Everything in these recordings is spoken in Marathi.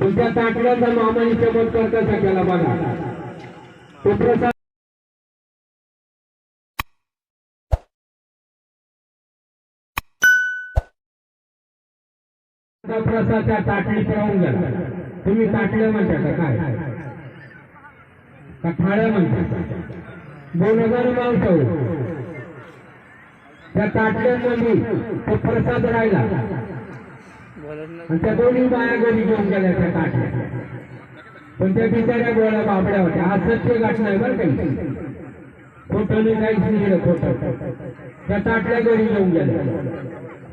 तुमच्या त्या मामाने चमत्कार कसा केला बघा. तो प्रसाद प्रसाद त्या ताटलीत राहून गेला तुम्ही ताटल्या म्हणता का काय? का थाळ्या म्हणता? दोन हजार माणसं त्या ताटल्यांमध्ये तो प्रसाद राहिला. आणि त्या दोन्ही बाया घरी घेऊन गेल्या त्या काठ्या पण त्या बिचाऱ्या गोळ्या बापड्या होत्या. हा सत्य घटना आहे बरं काही खोटं नाही काहीच नाही रे खोटं. त्या ताटल्या घरी घेऊन गेल्या.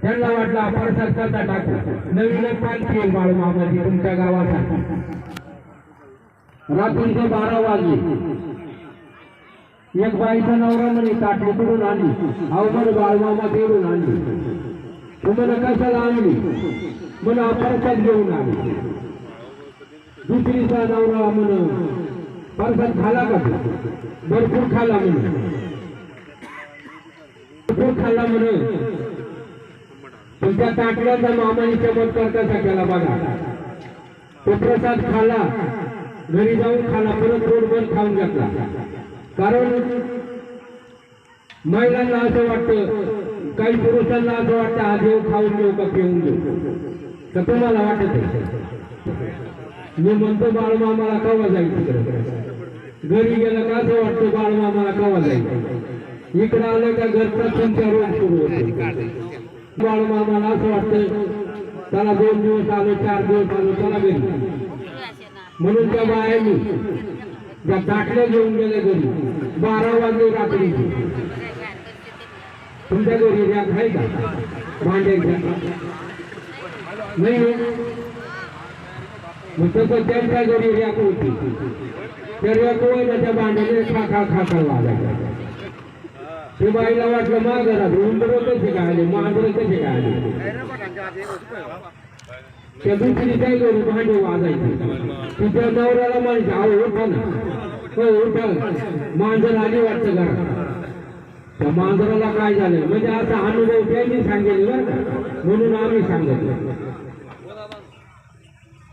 त्यांना वाटलं आपण प्रसाद कसा टाकू नवीन पालखी आहे बाळ मामाची तुमच्या गावासाठी. रात्रीचे बारा वाजले. एक बाईचा नवरा म्हणे ताटली कुठून आणली? अवघड बाळमामा तिकडून आणली. तुम्हाला कशाला आणली? म्हणे परसाद घेऊन आणली दुसरीचा नवरा म्हण परसाद खाला का? भरपूर खाला म्हण भरपूर खाल्ला म्हण पण ताटल्याचा मामाने चमत्कार कसा केला बघा? तो प्रसाद खाला. घरी जाऊन खाला परत रोडवर खाऊन घेतला. कारण महिलांना असं वाटतं काही पुरुषांना असं वाटतं हा देव खाऊन घेऊ का पिऊन घेऊ? तर तुम्हाला वाटत आहे. मी म्हणतो बाळमामाला कवा जाईल तिकडे? घरी गेलं का असं वाटतं बाळमामाला कवा जाईल? इकडे आलं का घरचा तुमच्या रोग सुरू होतो. बाळमामाला असं वाटतं त्याला दोन दिवस आलो चार दिवस आलो त्याला घरी. म्हणून त्या बायांनी त्या दाखल्या घेऊन गेल्या घरी. बारा वाजले रात्री तुमच्या घरी रॅक आहे का? भांड्याच्या नाही. मग तसं त्यांच्या घरी रॅक होती त्या रॅक ना त्या भांड्याने खा खा खा खा वाजायचा ते बाईला वाटलं मा घरात उंदर कसे काय आले मांजर कसे काय आले. त्या दुसरी काय करू भांडे वाजायचे. तिच्या नवऱ्याला म्हणायचे आहो उठा ना. हो उठा. मांजर आली वाटतं घरात. त्या मांजराला काय झालं? म्हणजे असा अनुभव त्यांनी सांगेल बरं का? म्हणून आम्ही सांगितलं.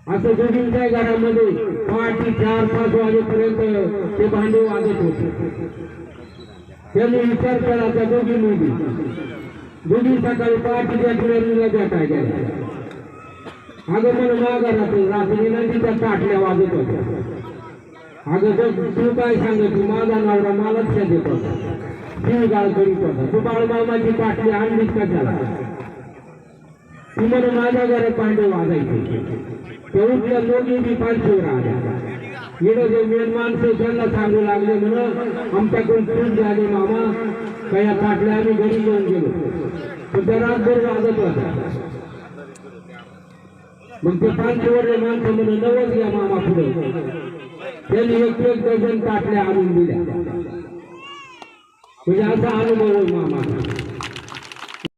असं दोघींच्या घरामध्ये पहाटे चार पाच वाजेपर्यंत ते भांडे वाजत होते. त्यांनी विचार केला त्या दोघी मुली दोघी सकाळी पहाटेच्या त्या काय भेटाय गेल्या अगं मला माघारातून रात्री नदीच्या ताटल्या वाजत होत्या. अगं बघ तू काय सांगत माझा नवरा मला लक्ष देत होता. शिवगाळ करीत होता. तू माझी पाटली आणलीच का त्याला? तू म्हणे माझ्या घर पांडे वाजायचे. तेवढ्या दोघी मी पालखीवर आल्या इकडे जे मेन माणसं त्यांना सांगू लागले म्हणून आमच्याकडून चूक झाली मामा. काही पाटल्या आम्ही घरी घेऊन गेलो. पण त्या रातभर वाजत होता. मग ते पालखीवर माणसं म्हणून नवस घ्या मामा पुढे. त्यांनी एक एक डझन ताटल्या आणून दिल्या. म्हणजे असा अनुभव आहे मामा